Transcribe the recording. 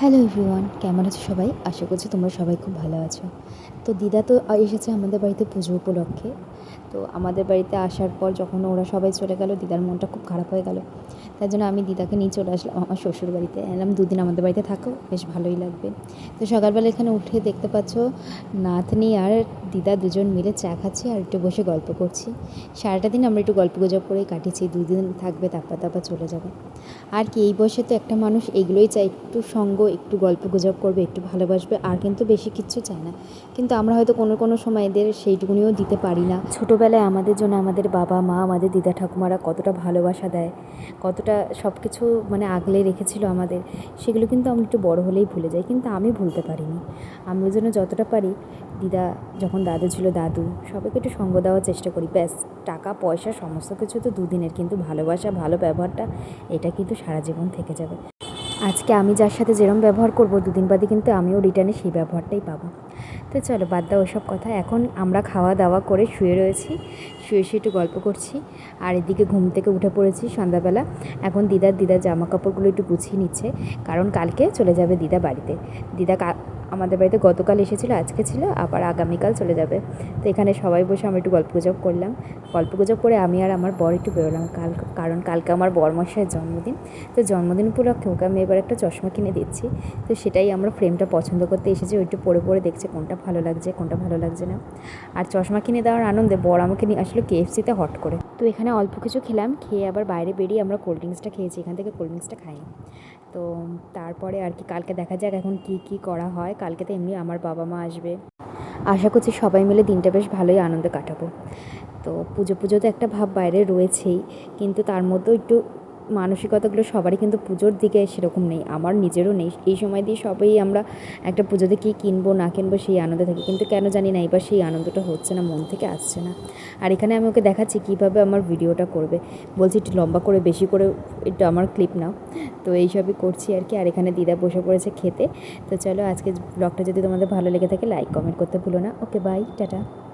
Hello everyone কেমন আছো সবাই? আশা করছি তোমরা সবাই খুব ভালো আছো। তো দিদা তো এসেছে আমাদের বাড়িতে পুজো উপলক্ষে। তো আমাদের বাড়িতে আসার পর যখন ওরা সবাই চলে গেল, দিদার মনটা খুব খারাপ হয়ে গেল। তার জন্য আমি দিদাকে নিয়ে চলে আসলাম আমার শ্বশুর বাড়িতে। এলাম দুদিন আমাদের বাড়িতে থাকো, বেশ ভালোই লাগবে। তো সকালবেলা এখানে উঠে দেখতে পাচ্ছ, নাতনি আর দিদা দুজন মিলে চা খাচ্ছি আর একটু বসে গল্প করছি। সারাটা দিন আমরা একটু গল্প গুজব করেই কাটিয়েছি, দুদিন থাকবে তারপর তারপর চলে যাবে। আর কি, এই বয়সে তো একটা মানুষ এগুলোই চাই একটু সঙ্গ একটু গল্প গুজব করবে, একটু ভালোবাসবে, আর কিন্তু বেশি কিচ্ছু চায় না। কিন্তু আমরা হয়তো কোনো কোনো সময় এদের সেইটুকুনিও দিতে পারি না। ছোটোবেলায় আমাদের জন্য আমাদের বাবা, মা, আমাদের দিদা ঠাকুমারা কতটা ভালোবাসা দেয়, কতটা সব কিছু মানে আগলে রেখেছিল আমাদের, সেগুলো কিন্তু আমরা একটু বড় হলেই ভুলে যাই। কিন্তু আমি ভুলতে পারিনি। আমি ওই জন্য যতটা পারি, দিদা যখন দাদু ছিল দাদু, সবাইকে একটু সঙ্গ দেওয়ার চেষ্টা করি। ব্যাস, টাকা, পয়সা, সমস্ত কিছু তো দুদিনের। কিন্তু ভালোবাসা, ভালো ব্যবহারটা, এটা কিন্তু সারা জীবন থেকে যাবে। আজকে আমি যার সাথে যেরম ব্যবহার করব, দুদিন বাদে কিন্তু আমিও রিটার্নে সেই ব্যবহারটাই পাবো। তো চলো, বাদ দাও ওসব কথা। এখন আমরা খাওয়া দাওয়া করে শুয়ে রয়েছি, শুয়ে শুয়ে একটু গল্প করছি, আর এদিকে ঘুম থেকে উঠে পড়েছি সন্ধ্যাবেলা। এখন দিদার দিদার জামা কাপড়গুলো একটু গুছিয়ে নিচ্ছে, কারণ কালকে চলে যাবে দিদা বাড়িতে। দিদা আমাদের বাড়িতে গতকাল এসেছিল, আজকে ছিল, আবার আগামীকাল চলে যাবে। তো এখানে সবাই বসে আমরা একটু গল্প গুজব করলাম। গল্প গুজব করে আমি আর আমার বর একটু বেরোলাম, কাল, কারণ কালকে আমার বরমশাইয়ের জন্মদিন। তো জন্মদিন উপলক্ষে ওকে আমি এবার একটা চশমা কিনে দিচ্ছি। তো সেটাই আমরা ফ্রেমটা পছন্দ করতে এসেছি ওইটু পরে পরে দেখছে কোনটা ভালো লাগছে, কোনটা ভালো লাগছে না। আর চশমা কিনে দেওয়ার আনন্দে বর আমাকে নিয়ে আসলো কেএফসিতে হট করে। তো এখানে অল্প কিছু খেলাম, খেয়ে আবার বাইরে বেরিয়ে আমরা কোল্ড ড্রিঙ্কসটা খেয়েছি, এখান থেকে কোল্ড ড্রিঙ্কসটা খাই তো তারপরে আর কি কালকে দেখা যাক এখন কি কি করা হয়। কালকে তো এমনি আমার বাবা মা আসবে। আশা করছি সবাই মিলে দিনটা বেশ ভালোই আনন্দে কাটাবো। তো পুজো পুজো তো একটা ভাব বাইরে রয়েছেই, কিন্তু তার মধ্যেও একটু মানসিকতাগুলো সবারই কিন্তু পুজোর দিকে সেরকম নেই, আমার নিজেরও নেই। এই সময় দিয়ে সবাই আমরা একটা পুজোতে কী কিনবো, না কিনবো সেই আনন্দে থাকি। কিন্তু কেন জানি না, এবার সেই আনন্দটা হচ্ছে না, মন থেকে আসছে না। আর এখানে আমি ওকে দেখাচ্ছি কীভাবে আমার ভিডিওটা করবে। বলছি, একটু লম্বা করে, বেশি করে, একটু আমার ক্লিপ নাও। তো এইসবই করছি আর কি। আর এখানে দিদা বসে পড়েছে খেতে। তো চলো আজকে ব্লগটা যদি তোমাদের ভালো লেগে থাকে, লাইক, কমেন্ট করতে ভুলো না। Okay, bye, tata.